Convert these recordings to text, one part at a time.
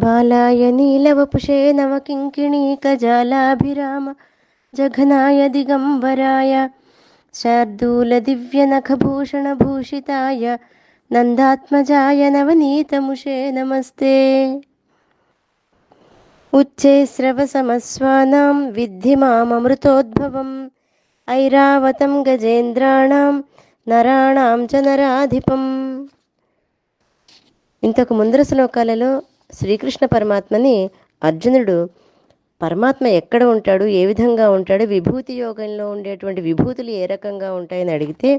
బాలాయ నీలవపుషే నవకింకిణీకజాలాభిరామ జఘనాయ దిగంబరాయ శార్దూలదివ్యనఖభూషణభూషితాయ నందాత్మజాయ నవనీతముషే నమస్తే. ఉచ్చే స్రవసమస్వానాం విద్ధి మామమృతోద్భవం ఐరావతం గజేంద్రాణం నరాణాం చ నరాధిపం. ఇంతకు ముందర శ్లోకాలలో శ్రీకృష్ణ పరమాత్మని అర్జునుడు పరమాత్మ ఎక్కడ ఉంటాడు ఏ విధంగా ఉంటాడు విభూతి యోగంలో ఉండేటువంటి విభూతులు ఏ రకంగా ఉంటాయని అడిగితే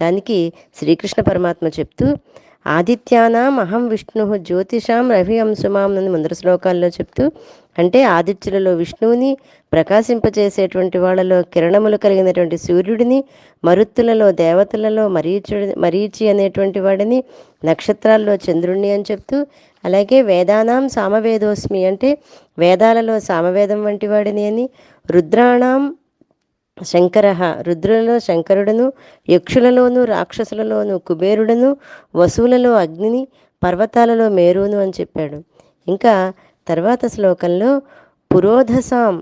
దానికి శ్రీకృష్ణ పరమాత్మ చెప్తూ ఆదిత్యానాం అహం విష్ణు జ్యోతిషాం రవి అంశుమాం అని ముందర శ్లోకాల్లో చెప్తూ అంటే ఆదిత్యులలో విష్ణువుని ప్రకాశింపచేసేటువంటి వాళ్ళలో కిరణములు కలిగినటువంటి సూర్యుడిని మరుత్తులలో దేవతలలో మరీచుడి మరీచి అనేటువంటి వాడిని నక్షత్రాల్లో చంద్రుణ్ణి అని చెప్తూ అలాగే వేదానాం సామవేదోస్మి అంటే వేదాలలో సామవేదం వంటి వాడిని అని రుద్రాణం శంకర రుద్రులలో శంకరుడును యక్షులలోను రాక్షసులలోను కుబేరుడను వసువులలో అగ్నిని పర్వతాలలో మేరును అని చెప్పాడు. ఇంకా తర్వాత శ్లోకంలో పురోధసాం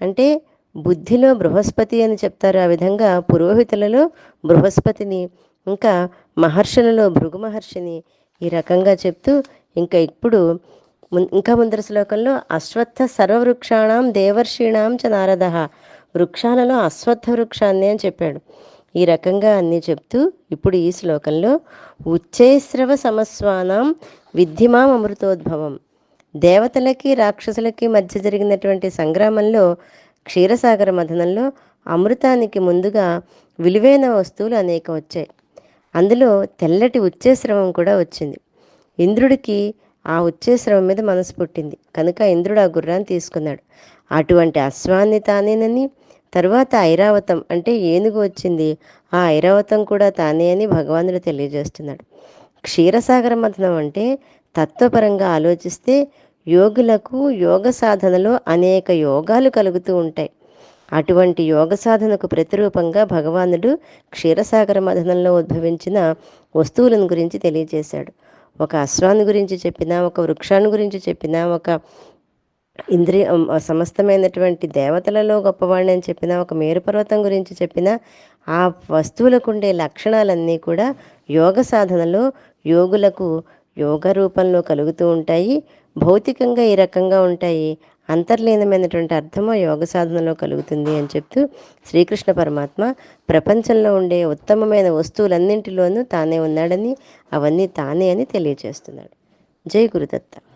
అంటే బుద్ధిలో బృహస్పతి అని చెప్తారు. ఆ విధంగా పురోహితులలో బృహస్పతిని ఇంకా మహర్షులలో భృగు మహర్షిని ఈ రకంగా చెప్తూ ఇంకా ఇప్పుడు ఇంకా ముందర శ్లోకంలో అశ్వత్థ సర్వవృక్షాణం దేవర్షీణాం చ నారద వృక్షాలలో అశ్వత్థ వృక్షాన్ని అని చెప్పాడు. ఈ రకంగా అన్నీ చెప్తూ ఇప్పుడు ఈ శ్లోకంలో ఉచ్చైస్రవ సమస్వానం విద్యమాం అమృతోద్భవం. దేవతలకి రాక్షసులకి మధ్య జరిగినటువంటి సంగ్రామంలో క్షీరసాగర మథనంలో అమృతానికి ముందుగా విలువైన వస్తువులు అనేక వచ్చాయి. అందులో తెల్లటి ఉచ్చేశ్రవం కూడా వచ్చింది. ఇంద్రుడికి ఆ ఉచ్చేస్రవం మీద మనసు పుట్టింది. కనుక ఇంద్రుడు ఆ గుర్రాన్ని తీసుకున్నాడు. అటువంటి అశ్వాన్ని తానేనని? తర్వాత ఐరావతం అంటే ఏనుగు వచ్చింది? ఆ ఐరావతం కూడా తానే అని భగవానుడు తెలియజేస్తున్నాడు. క్షీరసాగర మథనం అంటే తత్వపరంగా ఆలోచిస్తే యోగులకు యోగ సాధనలో అనేక యోగాలు కలుగుతూ ఉంటాయి. అటువంటి యోగ సాధనకు ప్రతిరూపంగా భగవానుడు క్షీరసాగర మథనంలో ఉద్భవించిన వస్తువులను గురించి తెలియజేశాడు. ఒక అశ్వాన్ని గురించి చెప్పినా ఒక వృక్షాన్ని గురించి చెప్పినా ఒక ఇంద్రియ సమస్తమైనటువంటి దేవతలలో గొప్పవాడిని అని చెప్పిన ఒక మేరుపర్వతం గురించి చెప్పిన ఆ వస్తువులకు ఉండే లక్షణాలన్నీ కూడా యోగ సాధనలో యోగులకు యోగ రూపంలో కలుగుతూ ఉంటాయి భౌతికంగా ఈ రకంగా ఉంటాయి అంతర్లీనమైనటువంటి అర్థము యోగ సాధనలో కలుగుతుంది అని చెప్తూ శ్రీకృష్ణ పరమాత్మ ప్రపంచంలో ఉండే ఉత్తమమైన వస్తువులన్నింటిలోనూ తానే ఉన్నాడని అవన్నీ తానే అని తెలియజేస్తున్నాడు. జై గురుదత్త.